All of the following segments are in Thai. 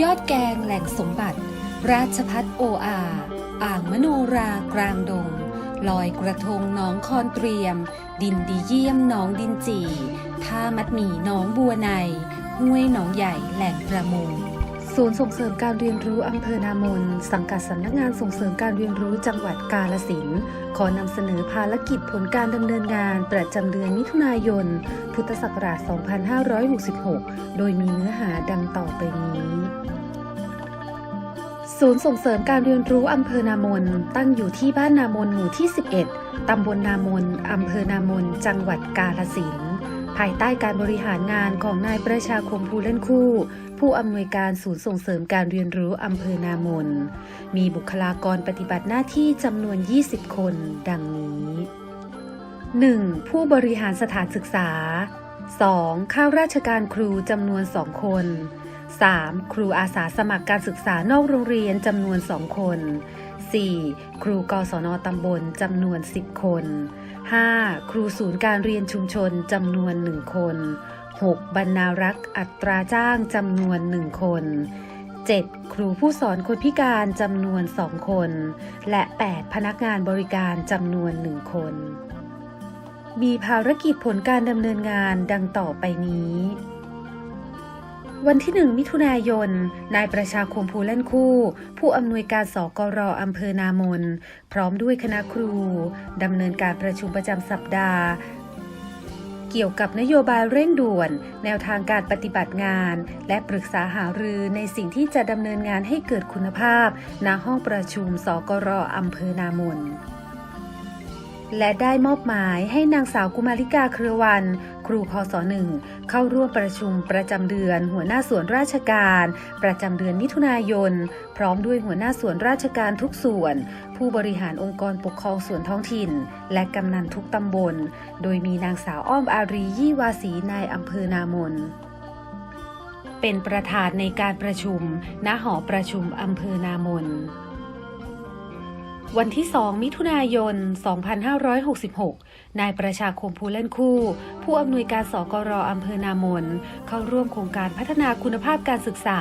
ยอดแกงแหล่งสมบัติ ราชพัฒโออาอ่างมโนรากลางดง ลอยกระทงน้องคอนเตรียม ดินดีเยี่ยมน้องดินจีท่ามัดหมี่น้องบัวใน ห้วยหนองใหญ่แหล่งประมง ศูนย์ส่งเสริมการเรียนรู้อำเภอนามน สังกัดสำนักงานส่งเสริมการเรียนรู้จังหวัดกาลสินขอนำเสนอภารกิจผลการดำเนินงาน ประจำเดือนมิถุนายน พุทธศักราช 2566 โดยมีเนื้อหาดังต่อไปนี้ศูนย์ส่งเสริมการเรียนรู้อำเภอนามน ตั้งอยู่ที่บ้านนามนหมู่ที่ 11 ตำบลนามน อำเภอนามน จังหวัดกาลสิน ภายใต้การบริหารงานของนายประชาคมภูเล่นคู่ ผู้อำนวยการศูนย์ส่งเสริมการเรียนรู้อำเภอนามน มีบุคลากรปฏิบัติหน้าที่จำนวน 20 คน ดังนี้ 1. ผู้บริหารสถานศึกษา 2. ข้าราชการครูจำนวน 2 คน 3. ครูอาสาสมัครการศึกษานอกโรงเรียนจำนวน 2 คน 4. ครูกศนตำบลจำนวน 10 คน 5. ครูศูนย์การเรียนชุมชนจำนวน 1 คน 6. บรรณารักษ์อัตราจ้างจำนวน 1 คน 7. ครูผู้สอนคนพิการจำนวน 2 คน และ 8. พนักงานบริการจำนวน 1 คน มีภารกิจผลการดำเนินงานดังต่อไปนี้ วันที่ 1 มิถุนายน นายประชาคมภูเล่นคู่ ผู้อำนวยการสกรอำเภอนามน พร้อมด้วยคณะครูดำเนินการประชุมประจำสัปดาห์ เกี่ยวกับนโยบายเร่งด่วน แนวทางการปฏิบัติงาน และปรึกษาหารือในสิ่งที่จะดำเนินงานให้เกิดคุณภาพณห้องประชุมสกรอำเภอนามน และได้มอบหมายให้นางสาวกุมาริกาเครือวัน ครูพศหนึ่งเข้าร่วมประชุมประจำเดือน หัวหน้าส่วนราชการ ประจำเดือนมิถุนายน พร้อมด้วยหัวหน้าส่วนราชการทุกส่วน ผู้บริหารองค์กรปกครองส่วนท้องถิ่น และกำนันทุกตำบล โดยมีนางสาวอ้อมอารียี่วาสีนายอำเภอนามนเป็นประธานในการประชุม ณ หอประชุมอำเภอนามน วันที่ 2 มิถุนายน 2566 นายประชาคมภูเล่นคู่ ผู้อำนวยการสกรอำเภอนามน เข้าร่วมโครงการพัฒนาคุณภาพการศึกษา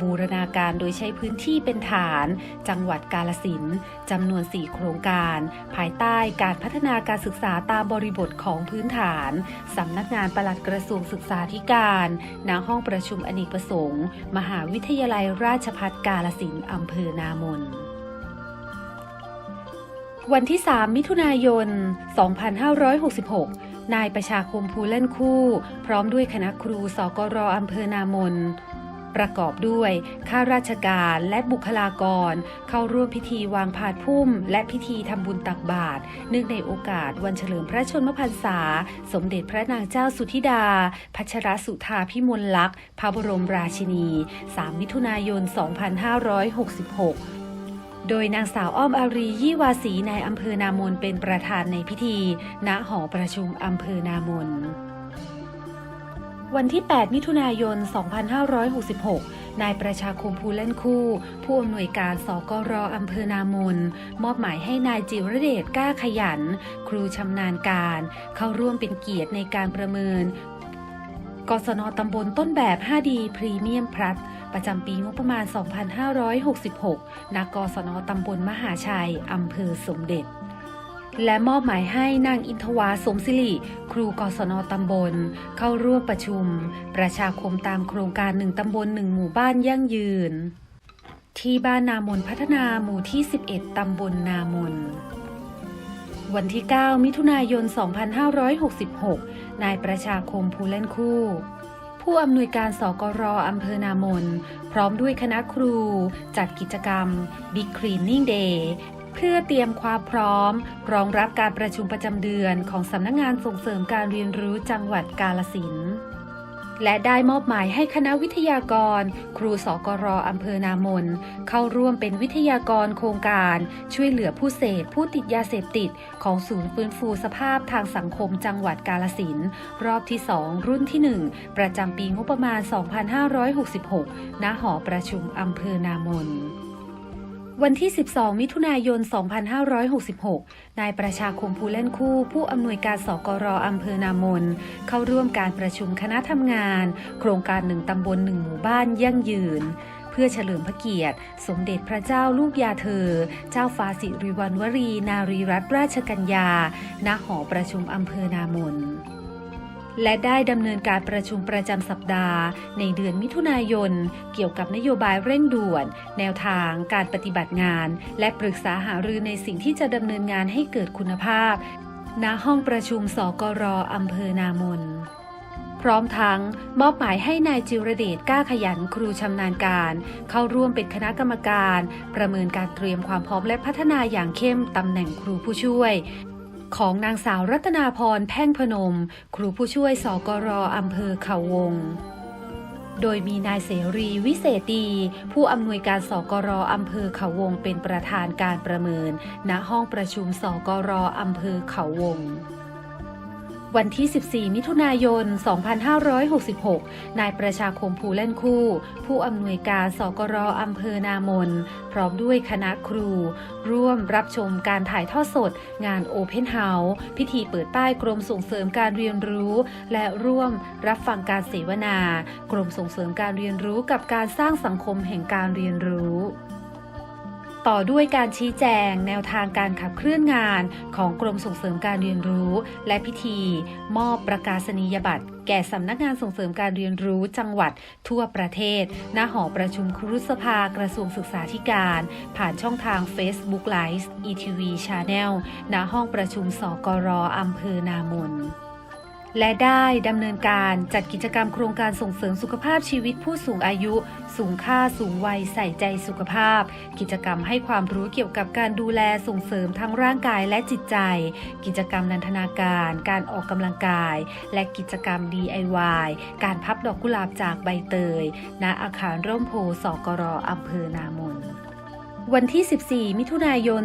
บูรณาการโดยใช้พื้นที่เป็นฐาน จังหวัดกาลสินจำนวน 4 โครงการ ภายใต้การพัฒนาการศึกษาตามบริบทของพื้นฐานสำนักงานปลัดกระทรวงศึกษาธิการณห้องประชุมอเนกประสงค์ มหาวิทยาลัยราชภัฏกาลสินอำเภอนามน วันที่ 3 มิถุนายน 2566 นายประชาคมภูเล่นคู่ พร้อมด้วยคณะครูสกรอำเภอนามน ประกอบด้วยข้าราชการและบุคลากร เข้าร่วมพิธีวางพาดพุ่ม และพิธีทำบุญตักบาตรเนื่องในโอกาสวันเฉลิมพระชนมพรรษา สมเด็จพระนางเจ้าสุธิดา พัชรสุธาพิมลลักษณ์พระบรมราชินี 3 มิถุนายน 2566 โดยนางสาวอ้อมอารียี่วาสีในายอำเภอนามนเป็นประธานในพิธี ณหอประชุมอำเภอนามนวันที่ 8 มิถุนายน 2566 นายประชาคมภูเล่นคู่ ผู้อำนวยการสกรอำเภอนามน มอบหมายให้นายจิรเดชกล้าขยัน ครูชำนาญการ เข้าร่วมเป็นเกียรติในการประเมิน กศนตำบลต้นแบบ 5D พรีเมียมพลัส ประจำปีงบประมาณ 2566 ณ กศนตำบลมหาชัย อำเภอสมเด็จ และมอบหมายให้นางอินทวาสมศิริ ครูกศนตำบล เข้าร่วมประชุม ประชาคมตามโครงการหนึ่งตำบลหนึ่งหมู่บ้านยั่งยืน ที่บ้านนามนพัฒนาหมู่ที่ 11 ตำบลนามนวันที่ 9 มิถุนายน 2566 นายประชาคมภูเล่นคู่ ผู้อำนวยการสกรอำเภอนามน พร้อมด้วยคณะครู จัดกิจกรรม Big Cleaning Day เพื่อเตรียมความพร้อม รองรับการประชุมประจำเดือนของสำนักงานส่งเสริมการเรียนรู้จังหวัดกาลสินธุ์ และได้มอบหมายให้คณะวิทยากร ครูสกรอำเภอนามน เข้าร่วมเป็นวิทยากรโครงการ ช่วยเหลือผู้เสพผู้ติดยาเสพติด ของศูนย์ฟื้นฟูสภาพทางสังคมจังหวัดกาลสินรอบที่ 2 รุ่นที่ 1 ประจำปีงบประมาณ 2566 ณ หอประชุมอำเภอนามน วันที่ 12 มิถุนายน 2566 นายประชาคมภูเล่นคู่ ผู้อำนวยการสกรอำเภอนามน เข้าร่วมการประชุมคณะทำงาน โครงการหนึ่งตำบลหนึ่งหมู่บ้านยั่งยืน เพื่อเฉลิมพระเกียรติ สมเด็จพระเจ้าลูกยาเธอ เจ้าฟ้าสิริวัณวรี นารีรัตนราชกัญญา ณ หอประชุมอำเภอนามน และได้ดำเนินการประชุมประจำสัปดาห์ ในเดือนมิถุนายน เกี่ยวกับนโยบายเร่งด่วน แนวทางการปฏิบัติงาน และปรึกษาหารือในสิ่งที่จะดำเนินงานให้เกิดคุณภาพ ณ ห้องประชุมสกรอำเภอนามนพร้อมทั้งมอบหมายให้นายจิรเดชกล้าขยันครูชำนาญการ เข้าร่วมเป็นคณะกรรมการ ประเมินการเตรียมความพร้อมและพัฒนาอย่างเข้มตำแหน่งครูผู้ช่วย ของนางสาวรัตนาพรแพ่งพนม ครูผู้ช่วยสกรอำเภอเขาวง โดยมีนายเสรีวิเศษดีผู้อำนวยการสกรอำเภอเขาวงเป็นประธานการประเมิน ณห้องประชุมสกรอำเภอเขาวง วันที่ 14 มิถุนายน 2566 นายประชาคมภูเล่นคู่ ผู้อำนวยการสกรอำเภอนามน พร้อมด้วยคณะครู ร่วมรับชมการถ่ายทอดสด งานโอเพนเฮาส์พิธีเปิดป้ายกรมส่งเสริมการเรียนรู้ และร่วมรับฟังการเสวนา กรมส่งเสริมการเรียนรู้กับการสร้างสังคมแห่งการเรียนรู้ ต่อด้วยการชี้แจง แนวทางการขับเคลื่อนงานของกรมส่งเสริมการเรียนรู้ และพิธี มอบประกาศนียบัตรแก่สำนักงานส่งเสริมการเรียนรู้จังหวัดทั่วประเทศณหอประชุมครุสภากระทรวงศึกษาธิการ ผ่านช่องทาง Facebook Live ETV Channel ณห้องประชุมสกรออำเภอนามน และได้ดำเนินการจัดกิจกรรมโครงการส่งเสริมสุขภาพชีวิตผู้สูงอายุ สูงค่าสูงวัยใส่ใจสุขภาพ กิจกรรมให้ความรู้เกี่ยวกับการดูแลส่งเสริมทั้งร่างกายและจิตใจ กิจกรรมนันทนาการ การออกกำลังกาย และกิจกรรม DIY การพับดอกกุหลาบจากใบเตย ณอาคารร่มโพสกรอำเภอนามน วันที่ 14 มิถุนายน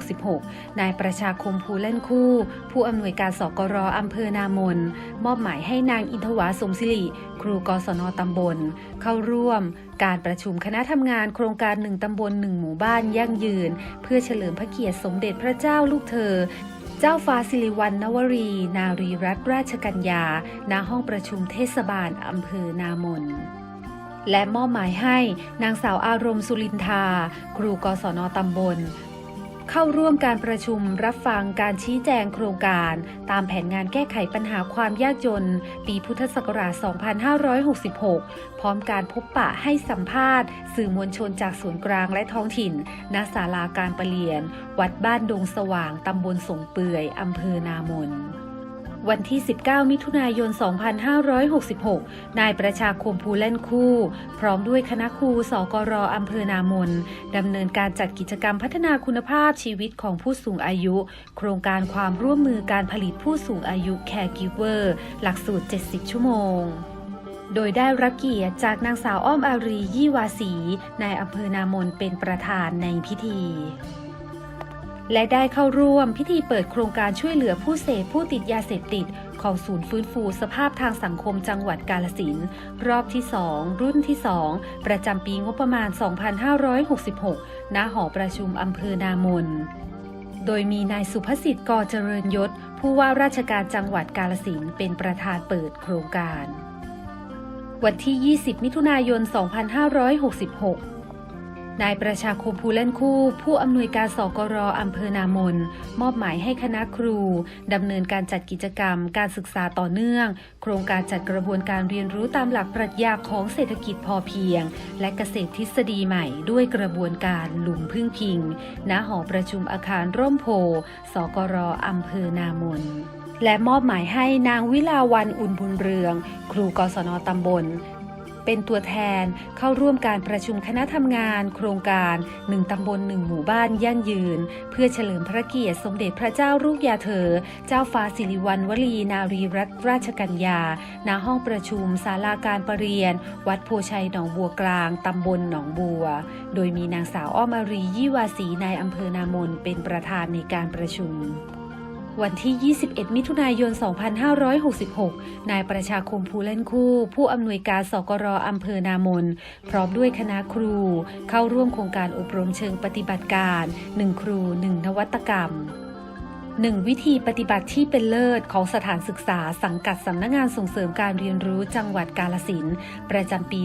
2566 นายประชาคมภูเล่นคู่ ผู้อำนวยการสกรอำเภอนามน มอบหมายให้นางอินทวาสมศิริ ครูกศนตำบล เข้าร่วม การประชุมคณะทำงานโครงการหนึ่งตำบลหนึ่งหมู่บ้านยั่งยืน เพื่อเฉลิมพระเกียรติสมเด็จพระเจ้าลูกเธอเจ้าฟ้าสิริวัณณวรี นารีรัตนราชกัญญา ณ ห้องประชุมเทศบาลอำเภอนามน และมอบหมายให้นางสาวอารมณ์สุรินทา ครูกศนตำบล เข้าร่วมการประชุมรับฟังการชี้แจงโครงการ ตามแผนงานแก้ไขปัญหาความยากจน ปีพุทธศักราช 2566 พร้อมการพบปะให้สัมภาษณ์ สื่อมวลชนจากส่วนกลางและท้องถิ่นณศาลาการประเรียน วัดบ้านดงสว่างตำบลสงเปื่อยอำเภอนามน วันที่ 19 มิถุนายน 2566 นายประชาคมภูเล่นคู่ พร้อมด้วยคณะครูสกรอำเภอนามนดำเนินการจัดกิจกรรมพัฒนาคุณภาพชีวิตของผู้สูงอายุ โครงการความร่วมมือการผลิตผู้สูงอายุ Caregiver หลักสูตร 70 ชั่วโมงโดยได้รับเกียรติจากนางสาวอ้อมอารียี่วาสีนายอำเภอนามนเป็นประธานในพิธี และได้เข้าร่วมพิธีเปิดโครงการช่วยเหลือผู้เสพผู้ติดยาเสพติด ของศูนย์ฟื้นฟูสภาพทางสังคมจังหวัดกาลสินรอบที่ 2 รุ่นที่ 2 ประจำปีงบประมาณ 2566 ณ หอประชุมอำเภอนามน โดยมีนายสุภสิทธิ์กอเจริญยศ ผู้ว่าราชการจังหวัดกาลสินเป็นประธานเปิดโครงการ วันที่ 20 มิถุนายน 2566 นายประชาคมภูเล่นคู่ ผู้อำนวยการสกรอำเภอนามน มอบหมายให้คณะครูดำเนินการจัดกิจกรรม การศึกษาต่อเนื่อง โครงการจัดกระบวนการเรียนรู้ตามหลักปรัชญาของเศรษฐกิจพอเพียง และเกษตรทฤษฎีใหม่ ด้วยกระบวนการหลุมพึ่งพิง ณหอประชุมอาคารร่มโพสกรอำเภอนามนและมอบหมายให้นางวิลาวันอุ่นบุญเรือง ครูกศนตำบล เป็นตัวแทนเข้าร่วมการประชุมคณะทำงาน โครงการหนึ่งตำบลหนึ่งหมู่บ้านยั่งยืน เพื่อเฉลิมพระเกียรติสมเด็จพระเจ้าลูกยาเธอ เจ้าฟ้าสิริวัณวลีนารีรัตนราชกัญญา ณ ห้องประชุมศาลาการประเรียน วัดโพชัยหนองบัวกลาง ตำบลหนองบัว โดยมีนางสาวอ้อมารียี่วาสีนายอำเภอนามนเป็นประธานในการประชุม วันที่ 21 มิถุนายน 2566 นายประชาคมภูเล่นคู่ ผู้อำนวยการสกรอำเภอนามน พร้อมด้วยคณะครู เข้าร่วมโครงการอบรมเชิงปฏิบัติการ 1 ครู 1 นวัตกรรม1วิธีปฏิบัติที่เป็นเลิศของสถานศึกษาสังกัดสำนักงงานส่งเสริมการเรียนรู้จังหวัดกาลสินประจำปี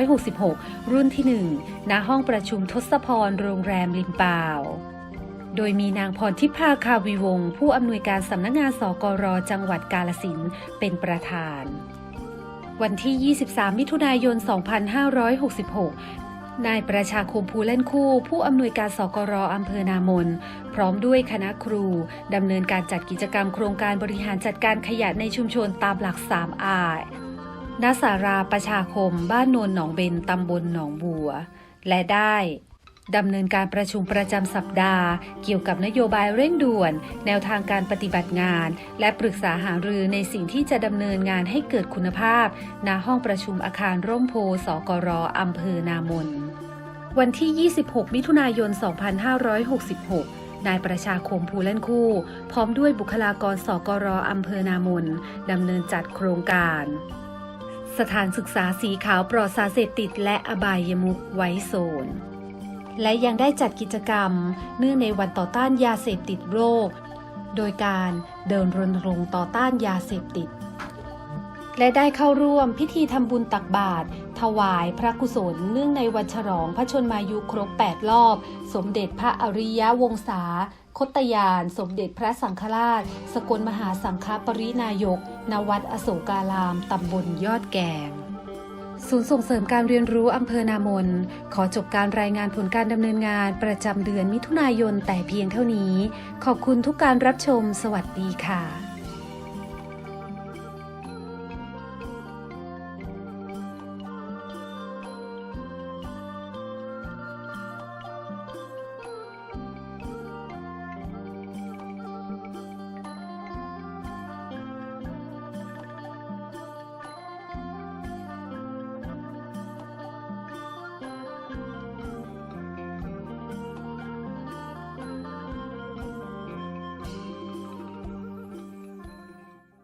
2566 รุ่นที่ 1 ณ ห้องประชุมทศพร โรงแรมริมปาว โดยมีนางพรทิพาคาวิวงศ์ผู้อำนวยการสำนักงานสกรจังหวัดกาลสินเป็นประธาน วันที่ 23 มิถุนายน 2566นายประชาคมภูเล่นคู่ ผู้อำนวยการสกรอำเภอนามน พร้อมด้วยคณะครูดำเนินการจัดกิจกรรมโครงการบริหารจัดการขยะในชุมชนตามหลัก3อาณสาราประชาคม บ้านโนนหนองเบนตำบลหนองบัว และได้ ดำเนินการประชุมประจำสัปดาห์ เกี่ยวกับนโยบายเร่งด่วน แนวทางการปฏิบัติงาน และปรึกษาหารือในสิ่งที่จะดำเนินงานให้เกิดคุณภาพ ณ ห้องประชุมอาคารร่มโพสกรอำเภอนามน วันที่ 26 มิถุนายน 2566นายประชาคมภูเล่นคู่ พร้อมด้วยบุคลากรสกรอำเภอนามนดำเนินจัดโครงการ สถานศึกษาสีขาวปลอดสารเสพติดและอบายมุขไว้โซน และยังได้จัดกิจกรรม เนื่องในวันต่อต้านยาเสพติดโลกโดยการเดินรณรงค์ต่อต้านยาเสพติด และได้เข้าร่วมพิธีทำบุญตักบาตรถวายพระกุศลเนื่องในวันฉลองพระชนมายุครบ 8 รอบ สมเด็จพระอริยวงศาคตยาน สมเด็จพระสังฆราช สกลมหาสังฆปรินายก ณ วัดอโศการาม ตำบลยอดแกง ศูนย์ส่งเสริมการเรียนรู้อำเภอนามน ขอจบการรายงานผลการดำเนินงานประจำเดือนมิถุนายนแต่เพียงเท่านี้ ขอบคุณทุกการรับชม สวัสดีค่ะ